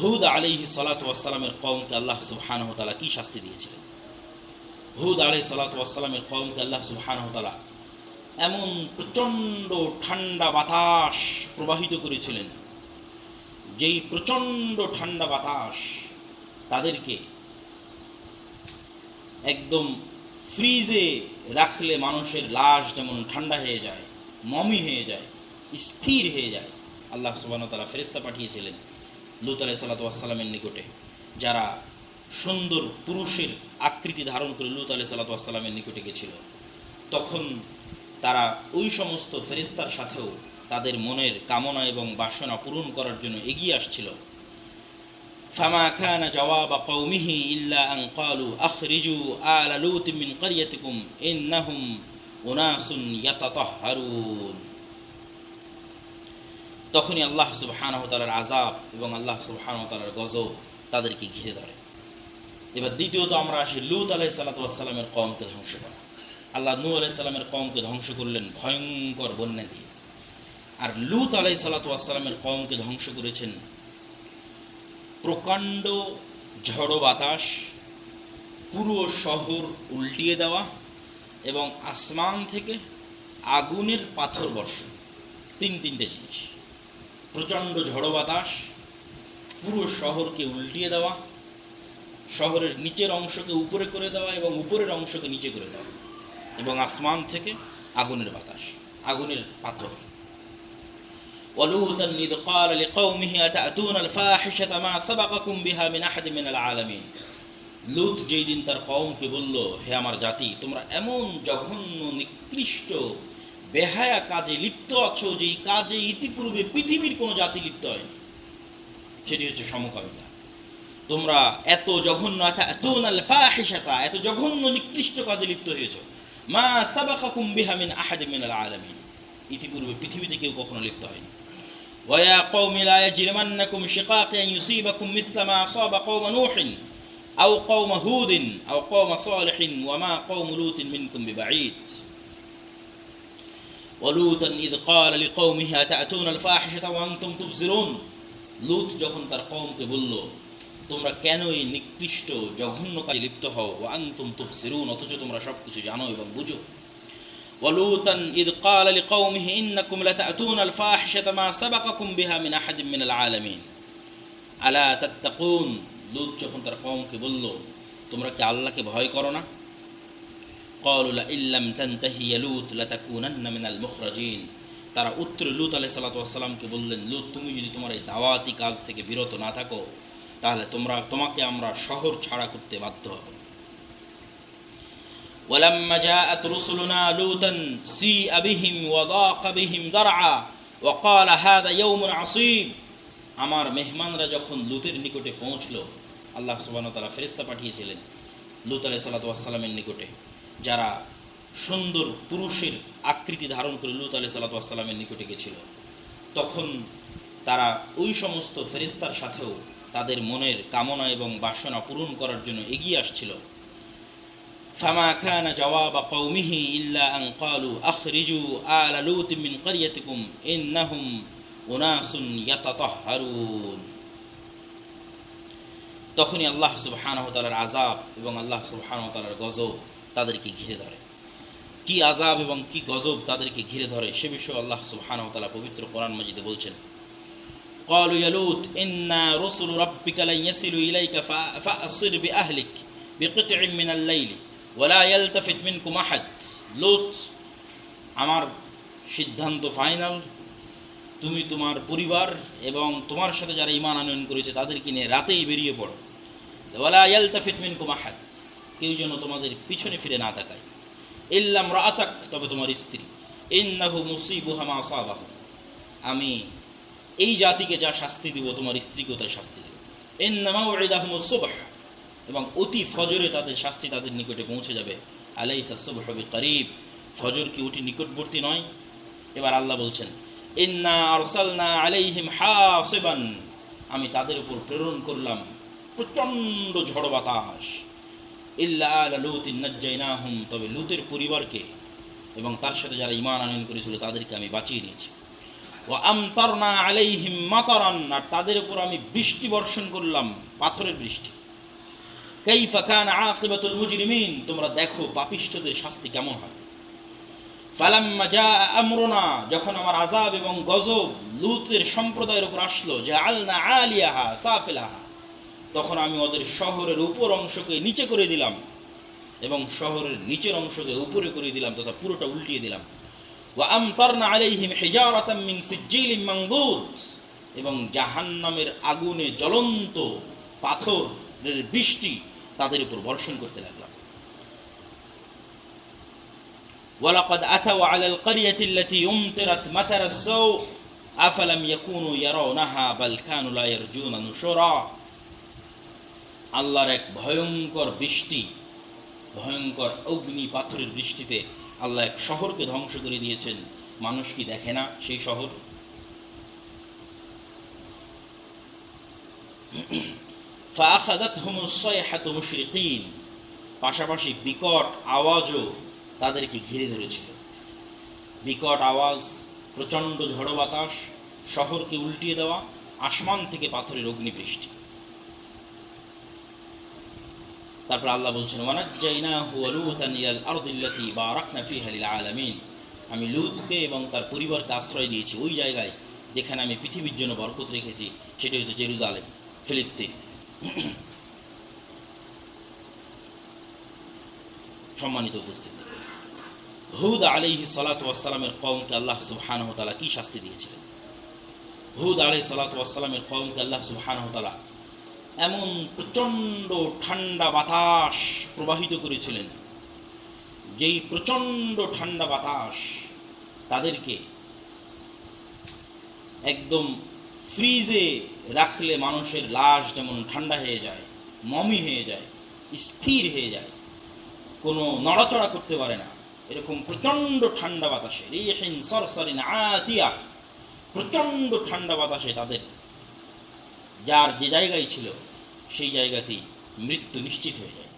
হুদ আলিহি সালাতামের কওমকে আল্লাহ সুবহানাহু তাআলা কি শাস্তি দিয়েছিলেন? হুদ আলিহি সালাতামের কওমকে আল্লাহ সুবহানাহু তাআলা এমন প্রচণ্ড ঠান্ডা বাতাস প্রবাহিত করেছিলেন, যেই প্রচণ্ড ঠান্ডা বাতাস তাদেরকে একদম ফ্রিজে রাখলে মানুষের লাশ যেমন ঠান্ডা হয়ে যায়, মমি হয়ে যায়, স্থির হয়ে যায়, আল্লাহ সুবাহ তারা ফেরেস্তা পাঠিয়েছিলেন। লুত আলাই সাল্লাতামের নিকটে, যারা সুন্দর পুরুষের আকৃতি ধারণ করে লুত আলাই সাল্লাতামের নিকটে গেছিল, তখন তারা ওই সমস্ত ফেরিস্তার সাথেও তাদের মনের কামনা এবং বাসনা পূরণ করার জন্য এগিয়ে আসছিল। ফামা খানা জওয়াব কৌমিহি ইল্লা আং কালু আখরিজু আল আলুত মিন কারিয়াতিকুম ইন্নাহুম ওনাসুন ইয়াতাতাহহারুন তখনই আল্লাহ সুবহানাহ তালার আজাব এবং আল্লাহ সুবহানাহ তালার গজব তাদেরকে ঘিরে ধরে। এবার দ্বিতীয়ত আমরা আসি লুত আলাহ সাল্লাতামের কমকে ধ্বংস করা। আল্লাহ নূ আলাহ সাল্লামের কমকে ধ্বংস করলেন ভয়ঙ্কর বন্যা দিয়ে। আর লুত আলাই সাল্লাতামের কমকে ধ্বংস করেছেন প্রকাণ্ড ঝড়ো বাতাস, পুরো শহর উল্টিয়ে দেওয়া এবং আসমান থেকে আগুনের পাথর বর্ষণ। তিন তিনটে জিনিস। প্রচণ্ড ঝড়ো বাতাস পুরো শহরকে উল্টিয়ে দেওয়া শহরের নিচের অংশকে উপরে করে দেওয়া এবং উপরের অংশকে নিচে করে দেওয়া এবং আসমান থেকে আগুনের বাতাস আগুনের পাথর ولوطا إذ قال لقومه أتأتون الفاحشة ما سبقكم بها من أحد من العالمين লুত যেই দিন তার কওমকে বলল হে আমার জাতি তোমরা এমন জঘন্য নিকৃষ্ট বেহায়া কাজে লিপ্ত আছো যে কাজে ইতিপূর্বে পৃথিবীর কোনো জাতি লিপ্ত হয়নি। সেটি হচ্ছে সমকামিতা। তোমরা এত জঘন্য এত ফাহিসাতা এত জঘন্য নিকৃষ্ট কাজে লিপ্ত হয়েছ। মা সাবাকা কুম্বিহামিন আহাদিমিন আল আলমিন। ইতিপূর্বে পৃথিবীতে কেউ কখনো লিপ্ত হয়নি। ওয়া কৌমি লা ইয়াজরিমান্নাকুম শিকাকা ইউসিবাকুম মিসলা মা আসাবা কওম নূহিন আও কওম হুদিন আও কওম সালিহিন ওয়া মা কওম লূতিন মিনকুম বিবাঈদ। ولوطا إذ قال لقومه أتأتون الفاحشة وأنتم تبصرون লুত যখন তার কওমকে বলল তোমরা কেন এই নিকৃষ্ট জঘন্য কাজে লিপ্ত হও ওয়াংতুম তুবসিরুন অথচ তোমরা সব কিছু জানো এবং বুঝো ولوطا إذ قال لقومه إنكم لتأتون الفاحشة ما سبقكم بها من أحد من العالمين ألا تتقون লুত যখন তার কওমকে বলল তোমরা কি আল্লাহকে ভয় করো না قالوا لئن لم تنتهي يا لوط لتكونن من المخرجين তারা উত্তরে লুত আলাহ সাল্লাতামকে বললেন লুত তুমি যদি তোমার এই দাওয়াতি কাজ থেকে বিরত না থাকো তাহলে তোমরা তোমাকে আমরা শহর ছাড়া করতে বাধ্য হব ولما جاءت رسلنا لوطا سيء بهم وضاق بهم ذرعا وقال هذا يوم عصيب আমার মেহমানরা যখন লুতের নিকটে পৌঁছলো আল্লাহ সুবাহ তালা ফেরিস্তা পাঠিয়েছিলেন লুত আলাই সাল্লাতামের নিকটে যারা সুন্দর পুরুষের আকৃতি ধারণ করে লুত আলি সাল্লাতামের নিকটে গেছিল, তখন তারা ওই সমস্ত ফেরিস্তার সাথেও তাদের মনের কামনা এবং বাসনা পূরণ করার জন্য এগিয়ে আসছিল। ফামা খান জওয়াব কৌমিহি ইল্লা আং কালু আখরিজু আল ইন্নাহুম ইয়াতাতাহহারুন তখনই আল্লাহ সুবহানাহু তাআলার আযাব এবং আল্লাহ সুবহানাহু তাআলার গজব তাদেরকে ঘিরে ধরে কি আযাব এবং কি গজব তাদেরকে ঘিরে ধরে সে বিষয়ে আল্লাহ সুবহানাহু তাআলা পবিত্র কোরআন মাজিদে বলছেন قالوا يا لوط إنا رسل ربك لن يصلوا إليك فأصر بأهلك بقطع من الليل ওলা ইয়ালতাফিত মিনকুম আহাদ লুত আমার সিদ্ধান্ত ফাইনাল তুমি তোমার পরিবার এবং তোমার সাথে যারা ইমান আনয়ন করেছে তাদেরকে নিয়ে রাতেই বেরিয়ে পড়ো ওলা ইয়ালতাফিত মিনকুম আহাদ কেউ যেন তোমাদের পিছনে ফিরে না তাকায়। ইল্লাম রাতাক তবে তোমার স্ত্রী। ইন্নাহু মুসিবু হামা সাবাহ আমি এই জাতিকে যা শাস্তি দিব, তোমার স্ত্রীকেও তাই শাস্তি দেব। ইন্নামা ওয়াইদাহুমুস সুবহ। এবং অতি ফজরে তাদের শাস্তি তাদের নিকটে পৌঁছে যাবে। আলাই সাসবি করিব ফজর কি অতি নিকটবর্তী নয়? এবার আল্লাহ বলছেন, ইন্না আরসালনা আলাইহিম হাসিবান। আমি তাদের উপর প্রেরণ করলাম প্রচণ্ড ঝড় বাতাস। ইল্লা আলা লুত ইন্নাজ্জাইনাহুম তবে লুতের পরিবারকে এবং তার সাথে যারা ইমান আনয়ন করেছিল, তাদেরকে আমি বাঁচিয়ে নিয়েছি। ও আমতারনা আলাইহিম মাতারান। আর তাদের উপর আমি বৃষ্টি বর্ষণ করলাম, পাথরের বৃষ্টি। কাইফা কান আকিবাতুল মুজরিমিন। তোমরা দেখো পাপিষ্ঠদের শাস্তি কেমন হয়। ফালাম্মা যা আমরুনা। যখন আমার আজাব এবং গজব লুতের সম্প্রদায়ের উপর আসলো যে আলনা আলিয়াহা সাফিলাহা। তখন আমি ওদের শহরের উপর অংশকে নিচে করে দিলাম এবং শহরের নিচের অংশকে উপরে করে দিলাম তথা পুরোটা উল্টিয়ে দিলাম ওয়া আমতারনা আলাইহিম হিজারাতাম মিন সিজ্জিলিম মানদুদ এবং জাহান্নামের আগুনে জ্বলন্ত পাথরের বৃষ্টি তাদের উপর বর্ষণ করতে লাগলাম ولقد أتوا على القرية التي أمطرت مطر السوء أفلم يكونوا يرونها بل كانوا لا يرجون نشورا আল্লাহর এক ভয়ঙ্কর বৃষ্টি, ভয়ঙ্কর অগ্নি পাথরের বৃষ্টিতে আল্লাহ এক শহরকে ধ্বংস করে দিয়েছেন। মানুষ কি দেখে না সেই শহর? পাশাপাশি বিকট আওয়াজও তাদেরকে ঘিরে ধরেছিল। বিকট আওয়াজ, প্রচণ্ড ঝড় বাতাস, শহরকে উল্টিয়ে দেওয়া, আসমান থেকে পাথরের অগ্নিবৃষ্টি। তারপর আল্লাহ বলছেন, ওয়ানাজ্জাইনাহু ওয়া লূতান ইলাল আরদিল্লাতী বারাকনা ফিহা লিল আলামিন। আমি লূতকে এবং তার পরিবারকে আশ্রয় দিয়েছি ওই জায়গায় যেখানে আমি পৃথিবীর জন্য বরকত রেখেছি সেটি হচ্ছে জেরুজালেম, ফিলিস্তিন। সম্মানিত উপস্থিতি, হুদ আলিহি সালাতামের কৌমকে আল্লাহ সুবহানহ তালা কি শাস্তি দিয়েছিলেন? হুদ আলি সালাতামের কৌমকে আল্লাহ সুবহানহ তালা এমন প্রচণ্ড ঠান্ডা বাতাস প্রবাহিত করেছিলেন, যেই প্রচণ্ড ঠান্ডা বাতাস তাদেরকে একদম ফ্রিজে রাখলে মানুষের লাশ যেমন ঠান্ডা হয়ে যায়, মমি হয়ে যায়, স্থির হয়ে যায়, কোনো নড়াচড়া করতে পারে না। এরকম প্রচণ্ড ঠান্ডা বাতাসে, রিহিন সরসরিন আতিয়া, প্রচণ্ড ঠান্ডা বাতাসে তাদের যার যে জায়গায় ছিল, সেই জায়গাতেই মৃত্যু নিশ্চিত হয়ে যায়।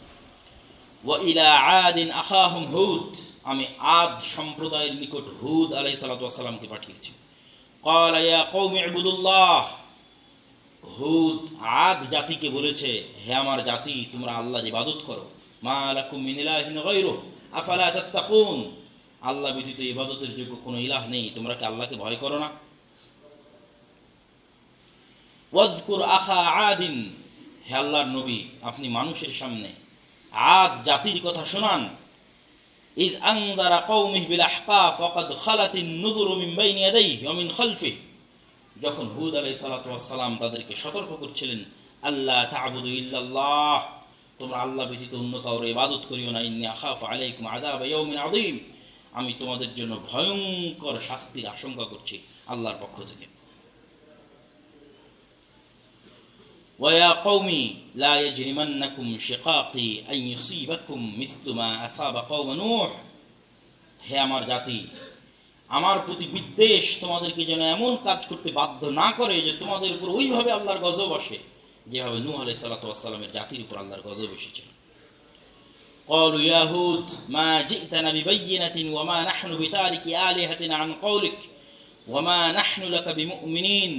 ওয়াইলা আদিন আখাহুম হুদ, আমি আদ সম্প্রদায়ের নিকট হুদ আলাই সালাতামকে পাঠিয়েছি। কলাইয়া কৌমে আবুদুল্লাহ হুদ আদ জাতিকে বলেছে, হে আমার জাতি, তোমরা আল্লাহ ইবাদত করো। মা আলাকুম মিনিলাহিন গৈরো আফালা তাত্তাকুন? আল্লাহ ব্যতীত ইবাদতের যোগ্য কোনো ইলাহ নেই, তোমরা কি আল্লাহকে ভয় করো না? ওয়াজকুর আখা আদিন। হে আল্লাহর নবী, আপনি মানুষের সামনে আদ জাতির কথা শোনান। ইদ আংদারা কৌমিহ বিল আহকা ফাকাদ খালাতিন নুযুরু মিন বাইনি ইয়াদাইহি ওয়া মিন খালফি যখন হুদ আলাই সালাম তাদেরকে সতর্ক করছিলেন আল্লাহ তাবুদু ইল্লাল্লাহ, তোমরা আল্লাহ ব্যতীত অন্য কাউরে ইবাদত করিও না, ইন্নি আখাফু আলাইকুম আযাব ইয়াউমিন আযীম। আমি তোমাদের জন্য ভয়ঙ্কর শাস্তির আশঙ্কা করছি আল্লাহর পক্ষ থেকে। ويا قوم لا يجرمنكم شقاقي أن يصيبكم مثل ما أصاب قوم نوح হে আমার জাতি আমার প্রতি বিদ্বেষ তোমাদেরকে যেন এমন কাজ করতে বাধ্য না করে যে তোমাদের উপর ওইভাবে আল্লাহর গজব আসে যেভাবে নূহ আলাইহিস সালাতু ওয়াসসালামের জাতির উপর আল্লাহর গজব এসেছিল قالوا يا هود ما جئتنا ببينة وما نحن بتارك آلهتنا عن قولك وما نحن لك بمؤمنين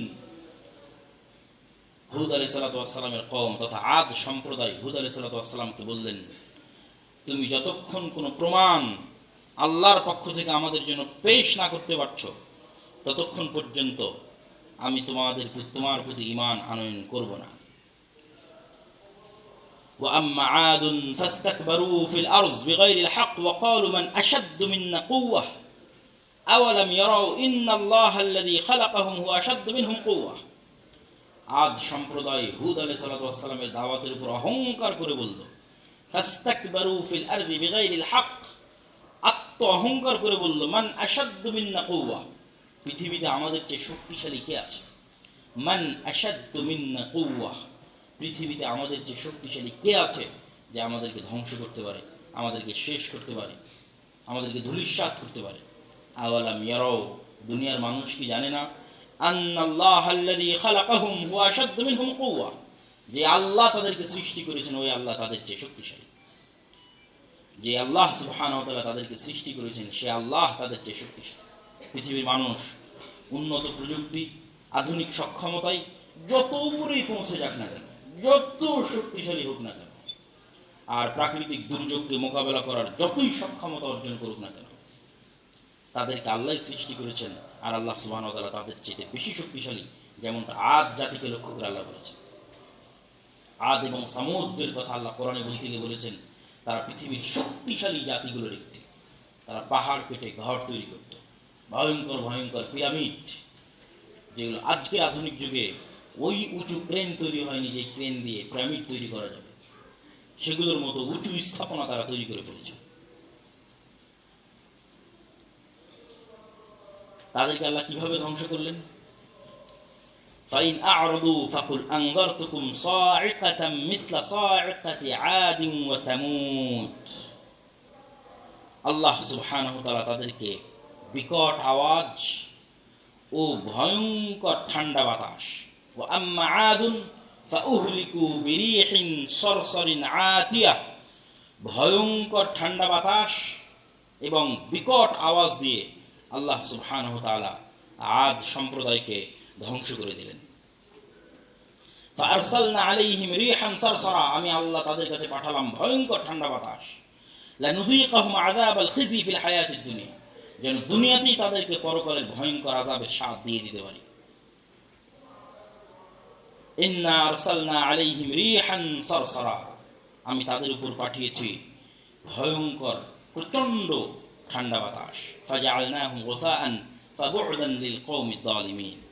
হুদ আলি সালাতামের কম তথা আদ সম্প্রদায় হুদ আলি সালাতামকে বললেন তুমি যতক্ষণ কোনো প্রমাণ আল্লাহর পক্ষ থেকে আমাদের জন্য পেশ না করতে পারছো ততক্ষণ পর্যন্ত আমি তোমাদের প্রতি- তোমার প্রতি ইমান আনয়ন করব না وأما عاد فاستكبروا في الأرض بغير الحق وقالوا من أشد منا قوة أولم يروا إن الله الذي خلقهم هو أشد منهم قوة আদ সম্প্রদায় হুদ আলাইহিস সালামের দাওয়াতের উপর অহংকার করে বলল হক। আত্ম অহংকার করে বলল, মান আশাদ্দু মিন্না কুওয়া। পৃথিবীতে আমাদের চেয়ে শক্তিশালী কে আছে? মান আশাদ্দু মিন্না কুওয়া। পৃথিবীতে আমাদের চেয়ে শক্তিশালী কে আছে যে আমাদেরকে ধ্বংস করতে পারে, আমাদেরকে শেষ করতে পারে, আমাদেরকে ধূলিসাৎ করতে পারে? আওয়ালাম ইয়ারাও, দুনিয়ার মানুষ কি জানে না আন্নাল্লাহ আল্লাযী খালাকাহুম হুয়া আশাদ্দু মিনহুম কুওয়া। যে আল্লাহ তাদেরকে সৃষ্টি করেছেন, ওই আল্লাহ তাদের চেয়ে শক্তিশালী। যে আল্লাহ সুবহানাহু তাদেরকে সৃষ্টি করেছেন, সে আল্লাহ তাদের চেয়ে শক্তিশালী। পৃথিবীর মানুষ, উন্নত প্রযুক্তি, আধুনিক সক্ষমতায় যত উপরেই পৌঁছে যাক না কেন, যত শক্তিশালী হোক না কেন, আর প্রাকৃতিক দুর্যোগকে মোকাবেলা করার যতই সক্ষমতা অর্জন করুক না কেন, তাদেরকে আল্লাহ সৃষ্টি করেছেন আর আল্লাহ সুবাহ তাদের চেয়ে বেশি শক্তিশালী যেমনটা আদ জাতিকে লক্ষ্য করে আল্লাহ বলেছেন। আদ এবং সামুদ্রের কথা আল্লাহ কোরআনে বলতে গিয়ে বলেছেন, তারা পৃথিবীর শক্তিশালী জাতিগুলোর একটি। তারা পাহাড় কেটে ঘর তৈরি করত। ভয়ঙ্কর ভয়ঙ্কর পিরামিড, যেগুলো আজকের আধুনিক যুগে ওই উঁচু ক্রেন তৈরি হয়নি যে ক্রেন দিয়ে পিরামিড তৈরি করা যাবে। সেগুলোর মতো উঁচু স্থাপনা তারা তৈরি করে ফেলেছে। তাদেরকে আল্লাহ কীভাবে ধ্বংস করলেন? আল্লাহ তাদেরকে বিকট আওয়াজ ও ভয়ঙ্কর ঠান্ডা বাতাস। ও আম্মা আদুন ফাউহলিকু বিরিহিন সরসরিন আতিয়া। ভয়ঙ্কর ঠান্ডা বাতাস এবং বিকট আওয়াজ দিয়ে আল্লাহ সুবহানাহু তাআলা আদ সম্প্রদায়কে ধ্বংস করে দিলেন। ফারসালনা আলাইহিম রিহান সারসারা, আমি আল্লাহ তাদের কাছে পাঠালাম ভয়ঙ্কর ঠান্ডা বাতাস। লানুযীকাহুম আযাবাল খিজি ফিল হায়াতিদ দুনিয়া, যেন দুনিয়াতেই তাদেরকে ভয়ঙ্কর আযাবের স্বাদ দিয়ে দিতে পারি। ইন্না আরসালনা আলাইহিম রিহান সারসারা, আমি তাদের উপর পাঠিয়েছি ভয়ঙ্কর প্রচণ্ড ঠান্ডা বাতাস ফাজআলনাহুম গুসাআন ফাবু'দান লিল কওমিদ যালিমিন